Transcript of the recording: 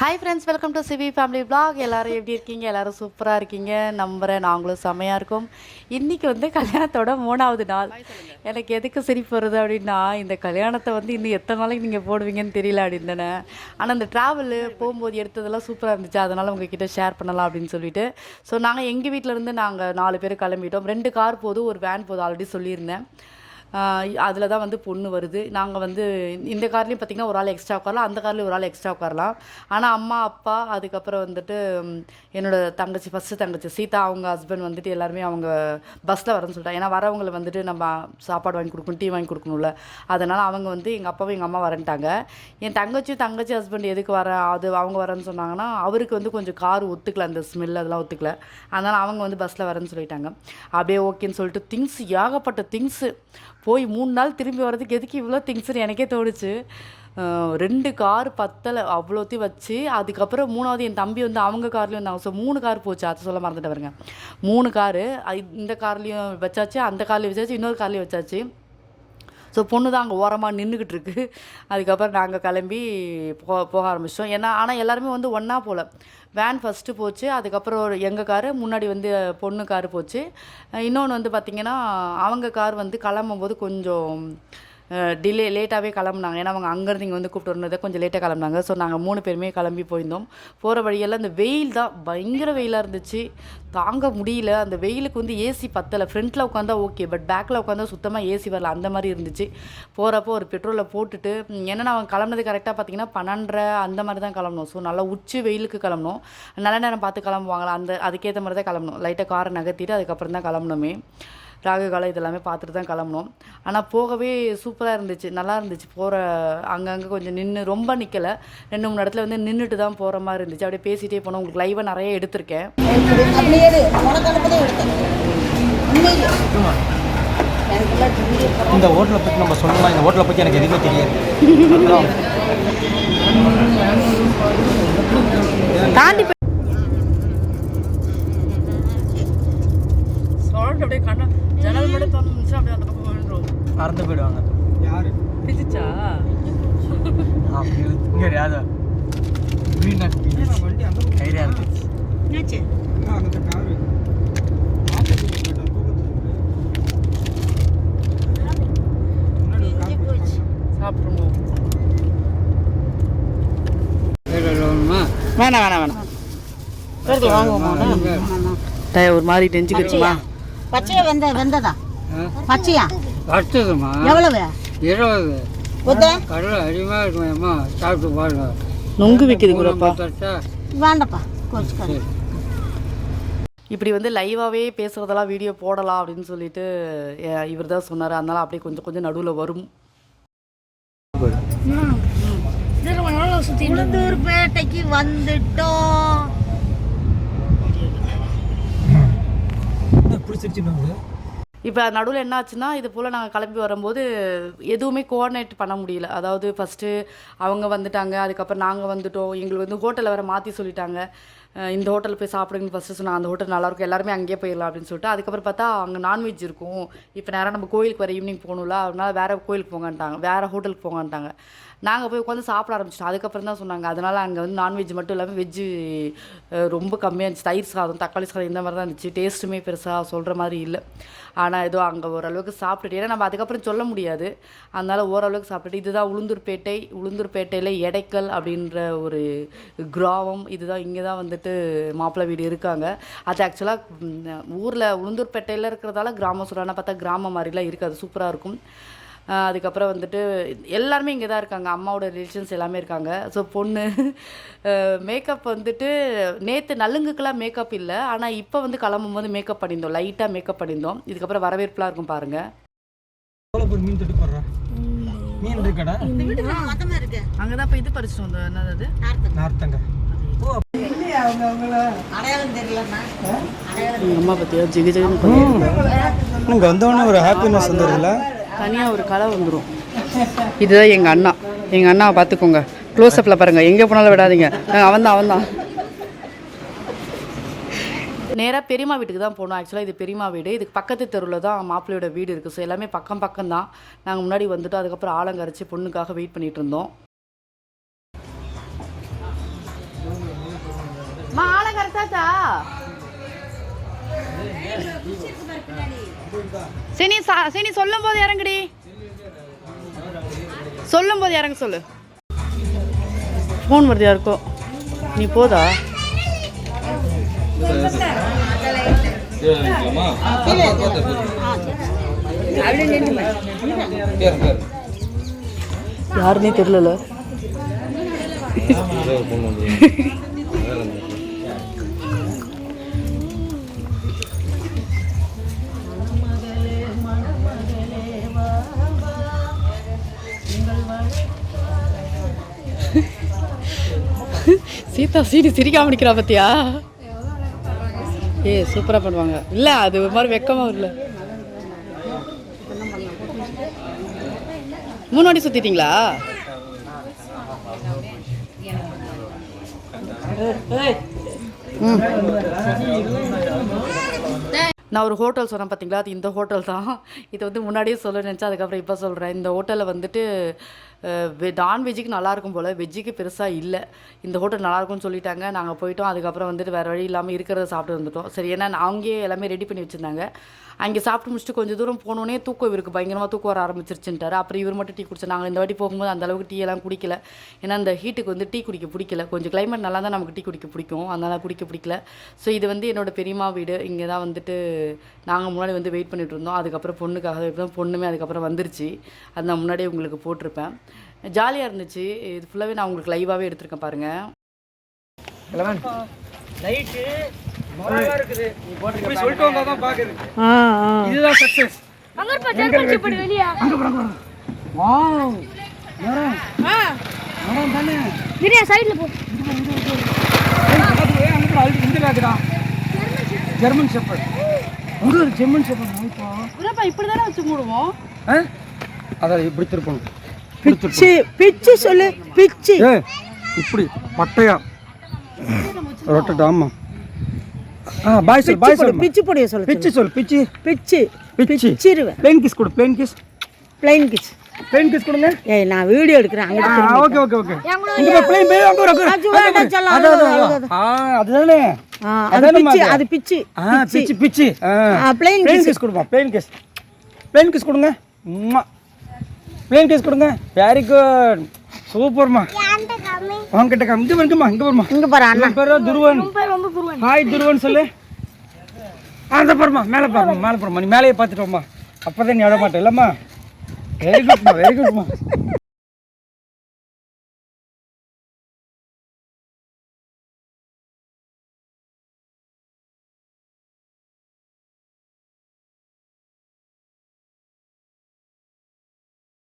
Hi friends welcome to Sivi family vlog. எல்லாரும் எப்படி இருக்கீங்க? எல்லாரும் சூப்பராக இருக்கீங்க. நம்புகிறேன் நாங்களும் செமையாக இருக்கோம். இன்றைக்கி வந்து கல்யாணத்தோட மூணாவது நாள். எனக்கு எதுக்கு சிரிப்பு வருது அப்படின்னா இந்த கல்யாணத்தை வந்து இன்னும் எத்தனை நாளைக்கு நீங்கள் போடுவீங்கன்னு தெரியல அப்படின்னே ஆனால் இந்த ட்ராவலு போகும்போது எடுத்ததெல்லாம் சூப்பராக இருந்துச்சு. அதனால் உங்ககிட்ட ஷேர் பண்ணலாம் அப்படின்னு சொல்லிட்டு. ஸோ நாங்கள் எங்கள் வீட்டிலேருந்து நாங்கள் நாலு பேர் கிளம்பிட்டோம். ரெண்டு கார் போதும் ஒரு வேன் போதும் ஆல்ரெடி சொல்லியிருந்தேன். அதில் தான் வந்து பொண்ணு வருது. நாங்கள் வந்து இந்த கார்லேயும் பார்த்திங்கன்னா ஒரு ஆள் எக்ஸ்ட்ரா உட்காரலாம் அந்த கார்லேயும் ஒரு ஆள் எக்ஸ்ட்ரா உட்காரலாம். ஆனால் அம்மா அப்பா அதுக்கப்புறம் வந்துட்டு என்னோடய என்னோட தங்கச்சி ஃபஸ்ட்டு தங்கச்சி சீதா அவங்க ஹஸ்பண்ட் வந்துட்டு எல்லாருமே அவங்க பஸ்ஸில் வரேன்னு சொல்லிட்டாங்க. ஏன்னா வரவங்களை வந்துட்டு நம்ம சாப்பாடு வாங்கி கொடுக்கணும் டீ வாங்கி கொடுக்கணும்ல. அதனால் அவங்க வந்து எங்கள் அப்பாவும் எங்கள் அம்மா வரேன்ட்டாங்க. என் தங்கச்சி தங்கச்சி ஹஸ்பண்ட் எதுக்கு வர அது அவங்க வரேன்னு சொன்னாங்கன்னா அவருக்கு வந்து கொஞ்சம் கார் ஒத்துக்கல அந்த ஸ்மெல் அதெல்லாம் ஒத்துக்கல. அதனால் அவங்க வந்து பஸ்ஸில் வரேன்னு சொல்லிட்டாங்க. அப்படியே ஓகேன்னு சொல்லிட்டு திங்ஸ் ஏகப்பட்ட திங்ஸு போய் மூணு நாள் திரும்பி வர்றதுக்கு எதுக்கு இவ்வளோ திங்ஸ்னு எனக்கே தோணுச்சு. ரெண்டு கார் பத்தலை அவ்வளோத்தையும் வச்சு அதுக்கப்புறம் மூணாவது என் தம்பி வந்து அவங்க கார்லேயும் வந்தாங்க ஸோ மூணு கார் போச்சு அதை சொல்ல மறந்துட்டு பாருங்க. மூணு காரு இந்த கார்லேயும் வச்சாச்சு அந்த கார்லேயும் வச்சாச்சு இன்னொரு கார்லேயும் வச்சாச்சு. ஸோ பொண்ணு தான் அங்கே ஓரமாக நின்றுக்கிட்டு இருக்கு. அதுக்கப்புறம் நாங்கள் கிளம்பி போக போக ஆரம்பிச்சிட்டோம். ஏன்னா ஆனால் எல்லாருமே வந்து ஒன்றா போகல வேன் ஃபஸ்ட்டு போச்சு. அதுக்கப்புறம் ஒரு எங்கள் காரு முன்னாடி வந்து பொண்ணு காரு போச்சு. இன்னொன்று வந்து பார்த்திங்கன்னா அவங்க கார் வந்து கிளம்பும்போது கொஞ்சம் டிலே லேட்டாகவே கிளம்புனாங்க. ஏன்னா அவங்க அங்கேருந்து இங்கே வந்து கூப்பிட்டு வரணுதை கொஞ்சம் லேட்டாக கிளம்புனாங்க. ஸோ நாங்கள் மூணு பேருமே கிளம்பி போயிருந்தோம். போகிற வழியெல்லாம் அந்த வெயில் தான். பயங்கர வெயிலாக இருந்துச்சு. தாங்க முடியல. அந்த வெயிலுக்கு வந்து ஏசி பத்தலை. ஃப்ரண்ட்டில் உட்காந்தா ஓகே பட் பேக்கில் உட்காந்தா சுத்தமாக ஏசி வரல. அந்த மாதிரி இருந்துச்சு. போகிறப்போ ஒரு பெட்ரோலை போட்டுட்டு என்னென்னா அவங்க கிளம்புனது கரெக்டாக பார்த்தீங்கன்னா பன்னெண்டரை அந்த மாதிரி தான் கிளம்பணும் ஸோ நல்லா உச்சி வெயிலுக்கு கிளம்பணும் நல்ல நேரம் பார்த்து கிளம்புவாங்களா? அந்த அதுக்கேற்ற மாதிரி தான் கிளம்பணும் லைட்டாக காரை நகர்த்திட்டு அதுக்கப்புறம் தான் கிளம்பணுமே ராகு காலம் இதெல்லாமே பார்த்துட்டு தான் கிளம்பணும் ஆனால் போகவே சூப்பராக இருந்துச்சு. நல்லா இருந்துச்சு. போகிற அங்கங்கே கொஞ்சம் நின்று ரொம்ப நிற்கலை ரெண்டு மூணு இடத்துல வந்து நின்றுட்டு தான் போகிற மாதிரி இருந்துச்சு. அப்படியே பேசிகிட்டே போனோம். உங்களுக்கு லைவாக நிறைய எடுத்திருக்கேன். இந்த ஹோட்டலை பற்றி நம்ம சொல்லலாம் இந்த ஹோட்டலை பற்றி எனக்கு எதுவுமே தெரியாது. தாண்டி சொல்லிட்டு அப்படியே கண்ண ஜன்னல் மட்டும் திறந்துச்சு அப்படியே அந்த பக்கம் மறந்து போயிடுவாங்க. யார்? பிடிச்சா இங்கே கைரியா இருந்துச்சு சாப்பிட்ருவோம் வேணாம்? வேணாம் வேணாம் வாங்குவோமா ஒரு மாதிரி டெஞ்சுக்கிடுச்சுமா பச்சையா? வெந்த வெந்ததா? பச்சையா? வறுத்ததுமா எவ்வளவு? இருபது. கடல் அதிகமாக இருக்கும் அம்மா சாப்பிட்டு பாருங்க. நொங்கு விற்கிது கூடப்பா வேண்டாப்பா கொஞ்சம் இப்படி வந்து லைவாகவே பேசுகிறதெல்லாம் வீடியோ போடலாம் அப்படின்னு சொல்லிட்டு இவர் தான் சொன்னார். அதனால அப்படியே கொஞ்சம் கொஞ்சம் நடுவில் வரும். உளுந்தூர்பேட்டைக்கு வந்துட்டோம். பிடிச்சிருச்சு இப்போ நடுவில் என்னாச்சுன்னா இது போல் நாங்கள் கிளம்பி வரும்போது எதுவுமே கோஆர்டினேட் பண்ண முடியல. அதாவது ஃபஸ்ட்டு அவங்க வந்துட்டாங்க அதுக்கப்புறம் நாங்கள் வந்துட்டோம் எங்களுக்கு வந்து ஹோட்டலில் வேறு மாற்றி சொல்லிட்டாங்க. இந்த ஹோட்டலில் போய் சாப்பிடுங்கன்னு ஃபஸ்ட்டு சொன்னால் அந்த ஹோட்டல் நல்லாயிருக்கும் எல்லாருமே அங்கேயே போயிடலாம் அப்படின்னு சொல்லிட்டு அதுக்கப்புறம் பார்த்தா அங்கே நான்வெஜ் இருக்கும். இப்போ நேராக நம்ம கோயிலுக்கு வர ஈவினிங் போகணும்ல அதனால வேறு கோயிலுக்கு போங்கன்ட்டாங்க வேறு ஹோட்டலுக்கு போங்கன்ட்டாங்க. நாங்கள் போய் உட்காந்து சாப்பிட ஆரம்பிச்சிட்டோம். அதுக்கப்புறம் தான் சொன்னாங்க அதனால் அங்கே வந்து நான்வெஜ் மட்டும் இல்லாமல் வெஜ்ஜு ரொம்ப கம்மியாக இருந்துச்சு. தயிர் சாதம் தக்காளி சாதம் இந்த மாதிரி தான் இருந்துச்சு டேஸ்ட்டுமே பெருசாக சொல்கிற மாதிரி இல்லை. ஆனால் ஏதோ அங்கே ஓரளவுக்கு சாப்பிட்டுட்டு ஏன்னா நம்ம அதுக்கப்புறம் சொல்ல முடியாது. அதனால் ஓரளவுக்கு சாப்பிட்டுட்டு இதுதான் உளுந்தூர்பேட்டை உளுந்தூர்பேட்டையில் எடைக்கல் அப்படின்ற ஒரு கிராமம் இதுதான் இங்கே தான் வந்து வந்துட்டு மாப்பிள்ளை வீடு இருக்காங்க. அது ஆக்சுவலாக ஊரில் உளுந்தூர்பேட்டையில் இருக்கிறதால கிராமம் சொல்கிறாங்க பார்த்தா கிராமம் மாதிரிலாம் இருக்காது சூப்பராக இருக்கும். அதுக்கப்புறம் வந்துட்டு எல்லாருமே இங்கே தான் இருக்காங்க. அம்மாவோட ரிலேஷன்ஸ் எல்லாமே இருக்காங்க. ஸோ பொண்ணு மேக்கப் வந்துட்டு நேற்று நலுங்குக்கெல்லாம் மேக்கப் இல்லை. ஆனால் இப்போ வந்து கிளம்பும் போது மேக்கப் பண்ணியிருந்தோம் லைட்டாக மேக்கப் பண்ணியிருந்தோம். இதுக்கப்புறம் வரவேற்புலாம் இருக்கும் பாருங்கள் மீன் தொட்டு போடுறா. மீன் இருக்கடா. இந்த வீடு மொத்தமா இருக்கு. அங்கே தான் இப்போ இது பறிச்சிட்டு வந்தோம். என்னது நார்த்தங்க. தெரியலண்ணா அடையாளம் எங்கள் அம்மா பற்றியா ஜிகு ஜிகுன்னு இங்கே வந்தோடனே ஒரு ஹாப்பினஸ் வந்துடுதுல்ல தனியாக ஒரு கலை வந்துடும் இதுதான் எங்கள் அண்ணா. எங்கள் அண்ணாவை பார்த்துக்கோங்க. க்ளோஸ்அப்பில் பாருங்கள் எங்கே போனாலும் விடாதீங்க. அவன் தான் அவன் தான் நேராக பெரியம்மா வீட்டுக்கு தான் போனோம். ஆக்சுவலாக இது பெரியம்மா வீடு. இதுக்கு பக்கத்து தெருவில் தான் மாப்பிள்ளையோட வீடு இருக்குது ஸோ எல்லாமே பக்கம் பக்கம் தான் நாங்கள் முன்னாடி வந்துட்டு அதுக்கப்புறம் ஆலங்கரைச்சி பொண்ணுக்காக வெயிட் பண்ணிட்டு இருந்தோம். சரி சா- சரி சொல்லும் போது இறங்குடி சொல்லும் போது இறங்க சொல்லு ஃபோன் வருது யாருக்கோ நீ போதா யாருன்னே தெரியல சீதா சீனி சிரிக்காம நிற்கிறா பத்தியா? ஏ சூப்பராக பண்ணுவாங்க. இல்லை அது ஒரு மாதிரி வெக்கமாக இல்லை. மூணு வாட்டி நான் ஒரு ஹோட்டல் சொன்னேன் பார்த்தீங்களா அது இந்த ஹோட்டல் தான். இது வந்து முன்னாடியே சொல்ல நினச்சேன் அதுக்கப்புறம் இப்போ சொல்கிறேன் இந்த ஹோட்டலில் வந்துட்டு நான்வெஜ்ஜுக்கு நல்லாயிருக்கும் போல் வெஜ்ஜுக்கு பெருசாக இல்லை. இந்த ஹோட்டல் நல்லாயிருக்கும்னு சொல்லிட்டாங்க. நாங்கள் போயிட்டோம். அதுக்கப்புறம் வந்துட்டு வேறு வழி இல்லாமல் இருக்கிறத சாப்பிட்டு வந்துட்டோம். சரி ஏன்னா நான் அங்கேயே எல்லாமே ரெடி பண்ணி வச்சுருந்தாங்க. அங்கே சாப்பிட்டு முடிச்சுட்டு கொஞ்சம் தூரம் போனோடனே தூக்கம் இவருக்கு பயங்கரமாக தூக்கம் வர ஆரம்பிச்சிருச்சுன்ட்டாரு. அப்புறம் இவர் மட்டும் டீ குடிச்சு நாங்கள் இந்த வாட்டி போகும்போது அந்த அளவுக்கு டீ எல்லாம் குடிக்கல. ஏன்னா அந்த ஹீட்டுக்கு வந்து டீ குடிக்க பிடிக்கல. கொஞ்சம் கிளைமேட் நல்லா தான் நமக்கு டீ குடிக்க பிடிக்கும். அதனால் குடிக்க பிடிக்கல. ஸோ இது வந்து என்னோட பெரியம்மா வீடு. இங்கே தான் வந்துட்டு நாங்கள் முன்னாடி வந்து வெயிட் பண்ணிட்டு இருந்தோம். அதுக்கப்புறம் பொண்ணுக்காக தான் பொண்ணுமே அதுக்கப்புறம் வந்துருச்சு. அது நான் முன்னாடியே உங்களுக்கு போட்டிருப்பேன். ஜாலியாக இருந்துச்சு. இது ஃபுல்லாகவே நான் உங்களுக்கு லைவாகவே எடுத்திருக்கேன் பாருங்கள் லைட்டு இருக்குது. இப்படி சொல்லிட்டு வந்தா தான் பாக்குது இதுதான் சக்சஸ் வாவ். மரம் மரம் தானே? பிரியா சைடுல போ. ஜெர்மன் ஷெப்பர்ட் அங்க ஒரு ஜெர்மன் ஷெப்பர்ட் வாங்கிப்போ இல்லைப்பா இப்படி தானே வச்சு மூடுவோம்? ஆ? அதான் இப்படி திருப்பணும். பிச்சு பிச்சு சொல்லு பிச்சு. இப்படி பட்டையா ரொட்டட் ஆமா. ஆ பாய் சொல் பாய் சொல் பிச்சு பொடிய சொல்லு பிச்சு சொல் பிச்சு. பிச்சு பிச்சு. பிச்சிருவேன் பிளேன் கிஸ் கொடு plane kiss plane kiss plane kiss கொடுங்க. ஏய் நான் வீடியோ எடுக்கிறேன் அங்க ஓகே ஓகே ஓகே இங்க பா பிளேன் பிளேன் அங்க சொல்ல, அது. ஆ அதுதானே? ஆ, அது பிச்சு? அது பிச்சு ஆ பிச்சு. பிச்சு ஆ. பிளேன் கிஸ் கொடுப்பா பிளேன் கிஸ் பிளேன் கிஸ் கொடுங்க. உம்மா பிளேன் கிஸ் கொடுங்க. வெரி குட் சூப்பர்மா உங்ககிட்ட கம். இங்க வருங்கம்மா இங்க வருமா இங்க பாரு அண்ணா. பேரு துருவன். ஹாய் துருவன். சொல்லு. அந்த பாருமா மேலே பாருமா மேலே பாருமா நீ மேலேயே பார்த்துட்டு வாம்மா. அப்பதான் நீ அழ மாட்டே இல்லம்மா? Very குட்மா very குட்மா